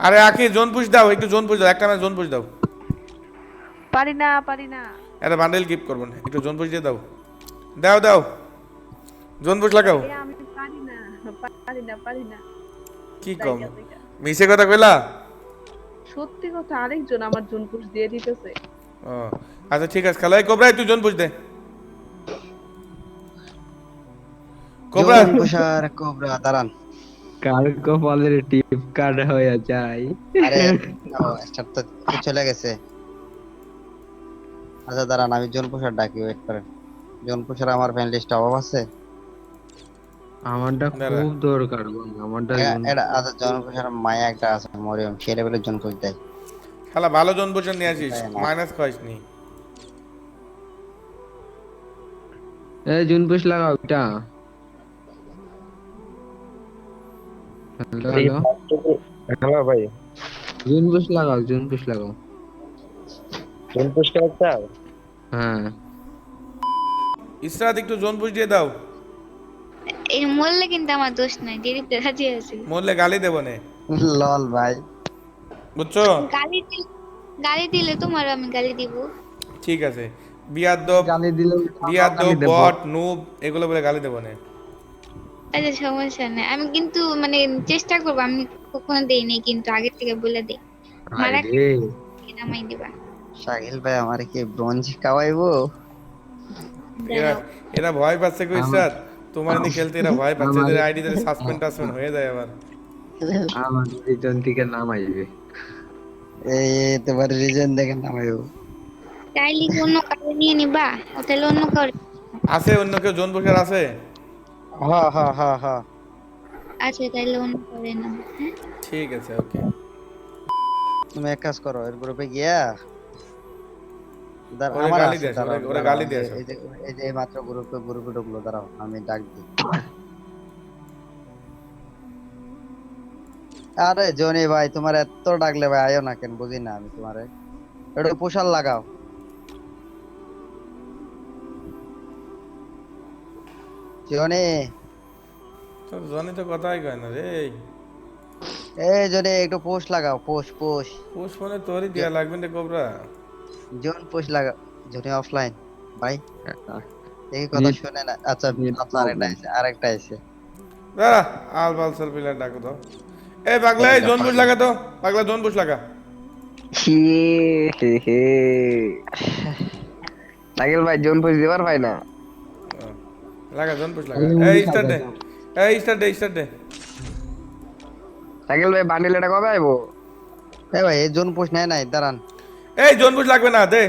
আরে আকি zone push দাও একটু জোন পুশ দাও একটা ম্যাচ জোন পুশ দাও। পারি না পারি না। একটা বান্ডেল গিফট করব না একটু জোন পুশ দিয়ে দাও। দাও দাও। জোন পুশ লাগাও। আমি পারি না পারি না পারি না। কি কম। মিশে কথা কইলা? সত্যি কথা আরেকজন আমার জুনপুষ দিয়ে দিতেছে। ও আচ্ছা ঠিক আছে খেলা কোবরা তুই জোন পুশ দে। কোবরা। জোন প্রসার কোবরা দাঁড়ান। কার কপালের টিপ কাট হয়ে যায়। আরে তো চলে গেছে। আচ্ছা দাঁড়ান আমি জোন প্রসার ডাকি ওয়েট করেন। জোন প্রসার আমার ফ্যান লিস্ট অভাব আছে? আমারটা খুব দরকার আমারটা এটা আচ্ছা জন প্রসার মায়া একটা আছে মরিয়ম। সে লেভেলের জন পুষ দেয়। খেলা ভালো জোন পুশ নিয়ে আসিস মাইনাস খাইস নি। এই জুন পুশ লাগাও এটা। হ্যালো হ্যালো হ্যালো ভাই। জুন পুশ লাগাও জুন পুশ লাগাও। জোন পুশ হ্যাঁ। ইসরাত একটু জোন পুশ দিয়ে দাও। এই মরলে কিন্তু আমার দোষ নাই দেরিতে রাজি আছি। মরলে গালি দেবো নে। লল ভাই। বুঝছ? গালি দিলে গালি দিলে তোমার আমি গালি দিব। ঠিক আছে। বিয়ার দব গালি দিলে বিয়ার দব। বট নুব এগুলো বলে গালি দেবো নে। আচ্ছা সমস্যা নেই। আমি কিন্তু মানে চেষ্টা করব আমি কখনো দেইনি কিন্তু আগে থেকে বলে দিই। মারা নামাই দিবা। শাকিল ভাই আমার কি ব্রোঞ্জ খাওয়াইবো? এরা ভয় পাচ্ছে কই ইসরাত তোমার নিয়ে খেলতে এরা ভয় পাচ্ছে এদের আইডি তে সাসপেন্ড টাসপেন্ড হয়ে যায় আবার। আমার দুজন থেকে নাম আসবে এই তোমার রিজন দেখেন নামাইবো। অন্য কাউকে নিয়ে নিবা? তাহলে অন্য কাউকে আছে অন্য কেউ? জোন পুষার আছে? হা হা হা হা আচ্ছা তাহলে হ্যাঁ? ঠিক আছে ওকে। তুমি এক কাজ করো এর গ্রুপে গিয়া আমার গালি আছে, দিয়েছ, দাঁড়াও, ওরে- ওরে দাঁড়াও, গালি এই যে- এই যে এই যে এই মাত্র গ্রুপে গ্রুপে ঢুকলো দাঁড়াও আমি ডাক দিই। আরে জনি ভাই তোমার এত ডাকলে ভাই আয়ো না কেন বুঝি না আমি তোমারে। একটু পোশাল লাগাও। জনি। তো জনি তো কথাই কয় না রে। এই জনি একটু পোষ লাগাও পোষ পোষ। পুষ ফোনে তোরই দেয়া লাগবে রে কোবরা। জন পোষ লাগাও জনি অফলাইন ভাই এই কথা শুনে না আচ্ছা আপনার আরেকটা আছে আরেকটা আছে দাঁড়া আল বাল সাল পিলার ডাকো তো। এ পাগলা এই জোন পুষ লাগা তো। পাগলা জোন পুষ লাগা। নাগেল ভাই জোন পুশ দিবার ভাই না? লাগা জোন পুষ লাগা। এই স্টার্ট দে। এই স্টার্ট দে স্টার্ট দে। সাইকেল ভাই বান্ডিল এটা কবে আইবো? এ ভাই এই জন পোষ নাই নাই দাঁড়ান। এই জোন পুষ লাগবে না দে।